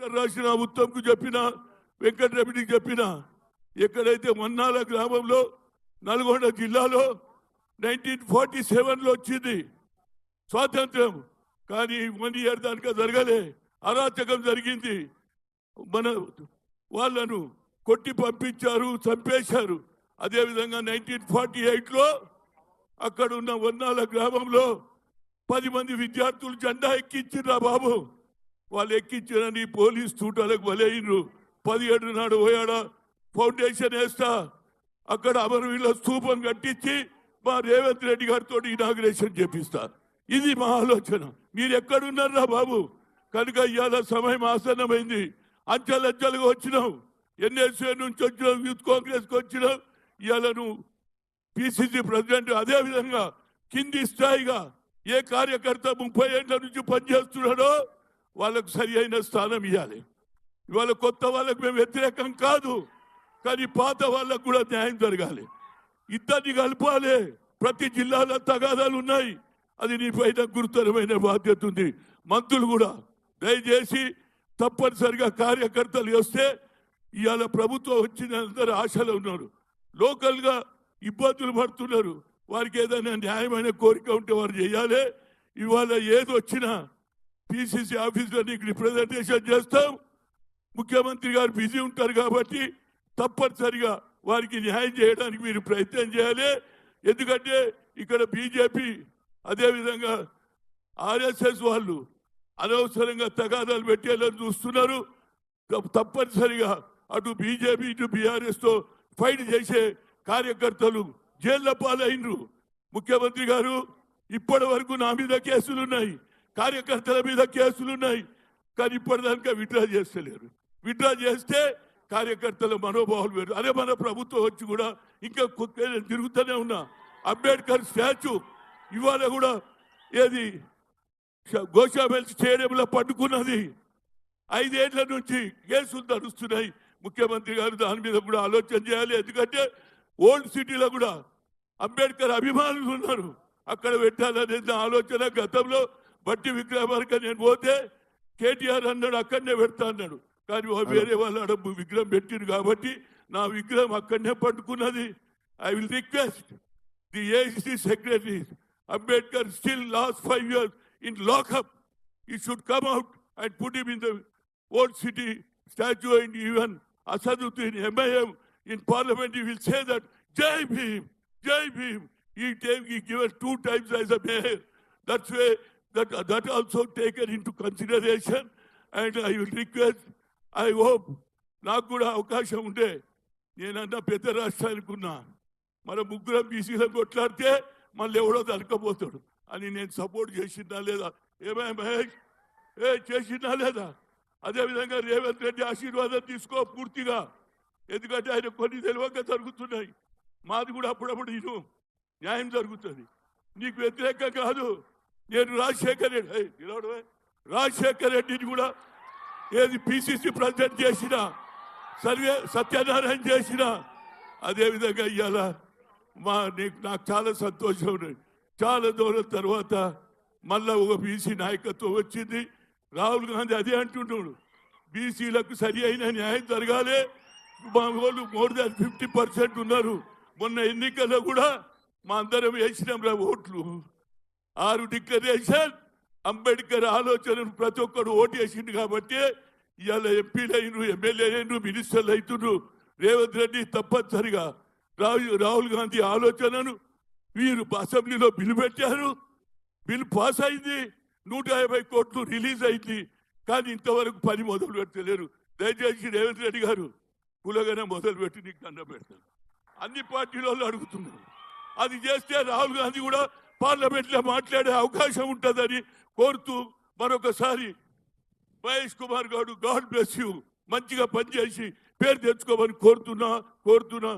Letter రాసిన ఉత్తమ్కు చెప్పిన వెంకటరెడ్డికి చెప్పిన ఎక్కడైతే మన్నాల గ్రామంలో నల్గొండ జిల్లాలో నైన్టీన్ ఫార్టీ సెవెన్లో వచ్చింది స్వాతంత్రం కానీ వన్ ఇయర్ దానిక జరగలే. అరాచకం జరిగింది. మన వాళ్ళను కొట్టి పంపించారు చంపేశారు. అదేవిధంగా నైన్టీన్ ఫార్టీ ఎయిట్లో అక్కడున్న వన్నాల గ్రామంలో పది మంది విద్యార్థులు జెండా ఎక్కించిర్రా బాబు. వాళ్ళు ఎక్కించిరని పోలీస్ తూటాలకు బలైనరు పదిహేడు నాడు పోయాడా? ఫౌండేషన్ వేస్తా. అక్కడ అమరవీళ్ళ స్థూపం కట్టించి మా రేవంత్ రెడ్డి గారితో ఇనాగ్రేషన్ చేపిస్తా. ఇది మా ఆలోచన. మీరు ఎక్కడున్నారా బాబు? కనుక ఇవాళ సమయం ఆసన్నమైంది. అంచెలంచెలుగా వచ్చినావు ఎన్ఎస్ఏ నుంచి వచ్చినావు యూత్ కాంగ్రెస్కి వచ్చినావు ఇవాళ నువ్వు పిసిసి ప్రెసిడెంట్ అదేవిధంగా కింది స్థాయిగా ఏ కార్యకర్త ముప్పై ఏళ్ళ నుంచి పనిచేస్తున్నాడో వాళ్ళకు సరి అయిన స్థానం ఇవ్వాలి ఇవాళ కొత్త వాళ్ళకు మేము వ్యతిరేకం కాదు కానీ పాత వాళ్ళకు కూడా న్యాయం జరగాలి. ఇద్దరిని కలపాలి. ప్రతి జిల్లాలో తగాదాలు ఉన్నాయి. అది నీ పైన గురుతరమైన బాధ్యత ఉంది. మంత్రులు కూడా దయచేసి తప్పనిసరిగా కార్యకర్తలు వస్తే ఇవాళ ప్రభుత్వం వచ్చిన అందరూ ఆశలో ఉన్నారు. లోకల్గా ఇబ్బందులు పడుతున్నారు. వారికి ఏదైనా న్యాయమైన కోరిక ఉంటే వారు చేయాలి. ఇవాళ ఏది వచ్చినా పిసిసి ఆఫీసులో నీకు రిప్రజెంటేషన్ చేస్తాం. ముఖ్యమంత్రి గారు బిజీ ఉంటారు కాబట్టి తప్పనిసరిగా వారికి న్యాయం చేయడానికి మీరు ప్రయత్నం చేయాలి. ఎందుకంటే ఇక్కడ బీజేపీ అదేవిధంగా ఆర్ఎస్ఎస్ వాళ్ళు అనవసరంగా తగాదాలు పెట్టేలా చూస్తున్నారు. తప్పనిసరిగా అటు బీజేపీ ఇటు బీఆర్ఎస్తో ఫైట్ చేసే కార్యకర్తలు జైళ్ళ పాలైనరు ముఖ్యమంత్రి గారు ఇప్పటి వరకు నా మీద కేసులున్నాయి. కార్యకర్తల మీద కేసులున్నాయి. కానీ ఇప్పటిదాకా విత్డ్రా చేస్తలేరు. విత్డ్రా చేస్తే కార్యకర్తల మనోభావాలు వేరు. అదే మన ప్రభుత్వం వచ్చి కూడా ఇంకా తిరుగుతూనే ఉన్నా. అంబేద్కర్ స్టాచ్యూ ఇవాళ కూడా ఏది గోషాబెల్ స్టేడియంలో పట్టుకున్నది ఐదేళ్ళ నుంచి కేసులు నడుస్తున్నాయి. ముఖ్యమంత్రి గారు దాని మీద కూడా ఆలోచన చేయాలి. ఎందుకంటే ఓల్డ్ సిటీలో కూడా అంబేద్కర్ అభిమానులు ఉన్నారు. అక్కడ పెట్టాలనేది ఆలోచన గతంలో. బట్టి విక్రమార్క నేను పోతే కేటీఆర్ అన్నాడు అక్కడనే పెడతా అన్నాడు కానీ వా- వేరే వాళ్ళు ఆడ విగ్రహం పెట్టిరు కాబట్టి నా విగ్రహం అక్కడనే పట్టుకున్నది I will request the AC secretary Ambedkar still last five years in lockup he should come out and put him in the old city statue and even Asaduddin MIM in parliament he will say that Jai Bhim, Jai Bhim. He, take, he given two times as a mayor. That's way that that also taken into consideration. And I will request, I hope నాకు కూడా అవకాశం ఉండే. నేనన్నా పెద్ద రాష్ట్రానికి ఉన్నా. మన ముగ్గురం బీసీలో కొట్లాడితే మళ్ళీ ఎవడో దొరకపోతాడు అని నేను సపోర్ట్ చేసిందా లేదా? ఏమే మహేష్? ఏ చేసిందా లేదా? అదేవిధంగా రేవంత్ రెడ్డి ఆశీర్వాదం తీసుకో పూర్తిగా. ఎందుకంటే ఆయన కొన్ని తెలివక జరుగుతున్నాయి. మాది కూడా అప్పుడప్పుడు ఇను. న్యాయం జరుగుతుంది. నీకు వ్యతిరేకం కాదు. నేను రాజశేఖర్ రెడ్డి. నిలవడమే రాజశేఖర్ రెడ్డిని కూడా ఏది పిసిసి ప్రెసిడెంట్ చేసిన సర్వే సత్యనారాయణ చేసిన అదేవిధంగా ఇవాళ మా నీకు నాకు చాలా సంతోషం చాలా దూరం తర్వాత మళ్ళా ఒక బీసీ నాయకత్వం వచ్చింది. రాహుల్ గాంధీ అదే అంటున్నాడు బీసీలకు సరి అయిన న్యాయం జరగాలి. మా వాళ్ళు మోర్ దాన్ ఫిఫ్టీ పర్సెంట్ ఉన్నారు. మొన్న ఎన్నికల్లో కూడా మా అందరం వేసినాం రా ఓట్లు. ఆరు డిక్లరేషన్. అంబేద్కర్ ఆలోచనను ప్రతి ఒక్కరు ఓటు వేసిండు కాబట్టి ఇవాళ ఎంపీలు అయినరు ఎమ్మెల్యే అయినరు మినిస్టర్లు అవుతుండ్రు రేవంత్ రెడ్డి తప్పనిసరిగా రాహుల్ రాహుల్ గాంధీ ఆలోచనను వీరు అసెంబ్లీలో బిల్లు పెట్టారు. బిల్ పాస్ అయింది. నూట యాభై కోట్లు రిలీజ్ అయింది. కానీ ఇంతవరకు పని మొదలు పెట్టలేరు. దయచేసి రేవంత్ రెడ్డి గారు కులగానే మొదలు పెట్టి నీకు దండ పెడతారు అన్ని పార్టీలలో అడుగుతున్నారు. అది చేస్తే రాహుల్ గాంధీ కూడా పార్లమెంట్లో మాట్లాడే అవకాశం ఉంటుందని కోరుతూ మరొకసారి మహేష్ కుమార్ గారు గాడ్ బ్లెస్ యూ. మంచిగా పనిచేసి పేరు తెచ్చుకోమని కోరుతున్నా కోరుతున్నా.